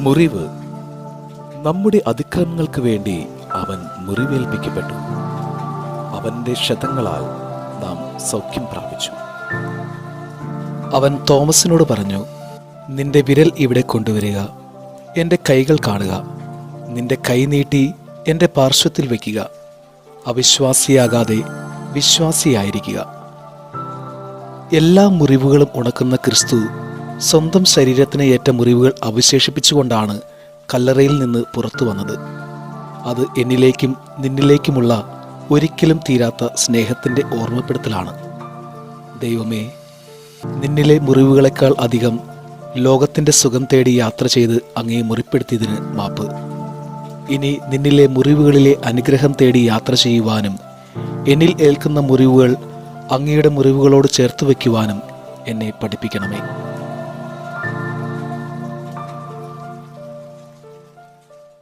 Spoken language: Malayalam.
മുറിവ്. നമ്മുടെ അതിക്രമങ്ങൾക്ക് വേണ്ടി അവൻ മുറിവേൽപ്പിക്കപ്പെട്ടു. അവന്റെ ക്ഷതങ്ങളാൽ നാം സൗഖ്യം പ്രാപിച്ചു. അവൻ തോമസിനോട് പറഞ്ഞു നിന്റെ വിരൽ ഇവിടെ കൊണ്ടുവരിക. എന്റെ കൈകൾ കാണുക. നിന്റെ കൈ നീട്ടി എന്റെ പാർശ്വത്തിൽ വയ്ക്കുക. അവിശ്വാസിയാകാതെ വിശ്വാസിയായിരിക്കുക. എല്ലാ മുറിവുകളും ഉണക്കുന്ന ക്രിസ്തു സ്വന്തം ശരീരത്തിന് ഏറ്റ മുറിവുകൾ അവശേഷിപ്പിച്ചുകൊണ്ടാണ് കല്ലറയിൽ നിന്ന് പുറത്തു വന്നത്. അത് എന്നിലേക്കും നിന്നിലേക്കുമുള്ള ഒരിക്കലും തീരാത്ത സ്നേഹത്തിന്റെ ഓർമ്മപ്പെടുത്തലാണ്. ദൈവമേ നിന്നിലെ മുറിവുകളെക്കാൾ അധികം ലോകത്തിന്റെ സുഖം തേടി യാത്ര ചെയ്ത് അങ്ങേ മുറിപ്പെടുത്തിയതിന് മാപ്പ്. ഇനി നിന്നിലെ മുറിവുകളിലെ അനുഗ്രഹം തേടി യാത്ര ചെയ്യുവാനും എന്നിൽ ഏൽക്കുന്ന മുറിവുകൾ അങ്ങയുടെ മുറിവുകളോട് ചേർത്ത് വയ്ക്കുവാനും എന്നെ പഠിപ്പിക്കണമേ.